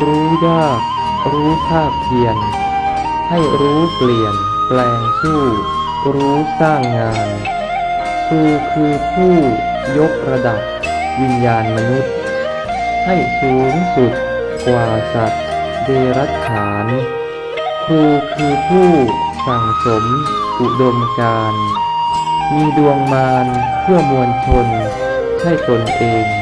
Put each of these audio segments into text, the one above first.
รู้ยาก รู้ภาคเพียร ให้รู้เปลี่ยน แปลงสู้ รู้สร้างงาน ครูคือผู้ยกระดับ วิญญาณมนุษย์ ให้สูงสุด กว่าสัตว์ เดรัจฉาน ครูคือผู้สั่งสม อุดมการ มีดวงมารเพื่อมวลชน ใช่ตนเอง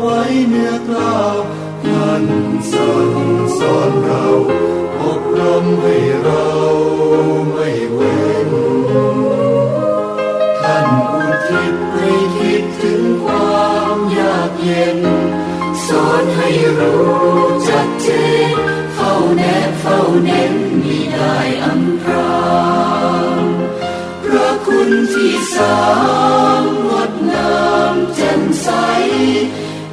ไว้เนื้อกล้าวท่านสั่งสอนเราอบรมให้เราไม่เว้น ท่านอุทิศให้คิดถึงความยากเย็น สอนให้รู้จัดเจนเฝ้าแนบเฝ้าเน้นมิได้อำพรางพระคุณที่สามงดงามแจ่มใส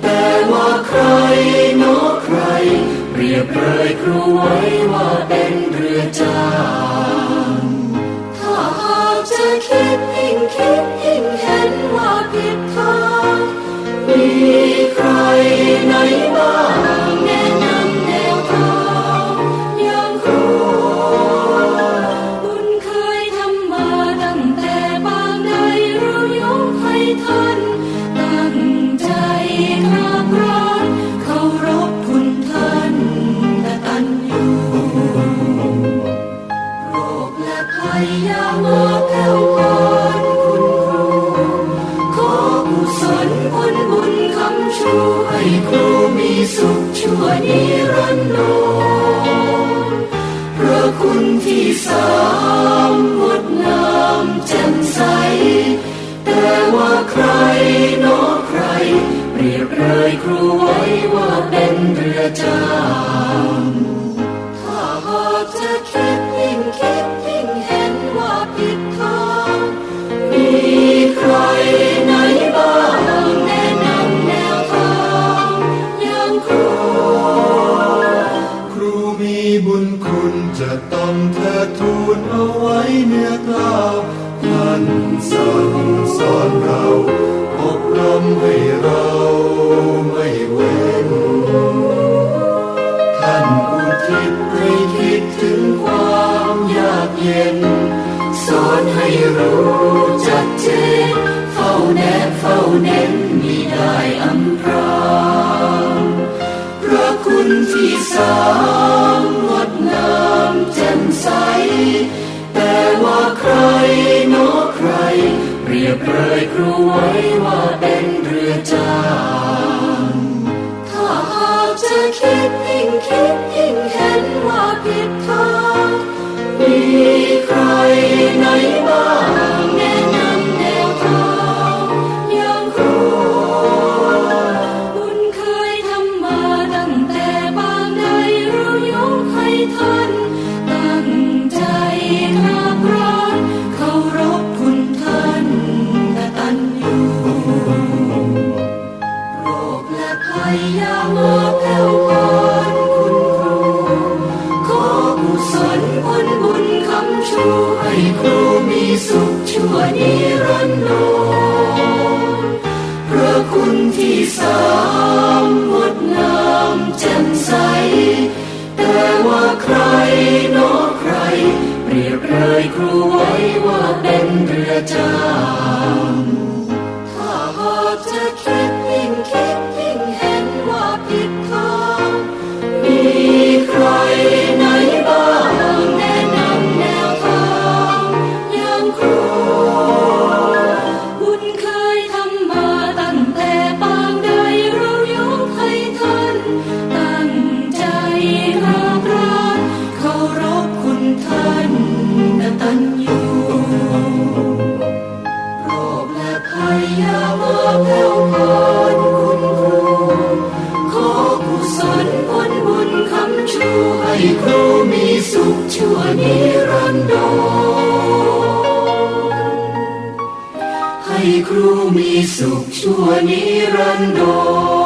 แต่ว่าใครโนอใคร เปรียบเลยครูไว้ว่าเป็นเรือจ้า ช่วยครูมีสุขชั่วนิรันดรพระคุณที่สามงดงามแจ่มใส แต่ว่าใครนอใคร เปรียบเลยครูไว้ว่าเป็นเรือจ้า ทิดทูนเอาไว้เนื้อกล้าวท่านสั่งสอนเราอบรมให้เราไม่เว้น ท่านอุทิศให้คิดถึงความยากเย็น สอนให้รู้จัดเจนเฝ้าแนบเฝ้าเน้นมิได้อำพรางพระคุณที่สามงดงามแจ่ม ใส แต่ว่าใครโนอใคร เปรียบเลยครูไว้ว่าเป็นเรือจางถ้าหากจะคิดยิ่งคิดยิ่งเห็นว่าผิดทาง มีใครไหนบ้าง ครูมีสุขชั่วนิรัน ครูมีสุขชั่วนิรันดร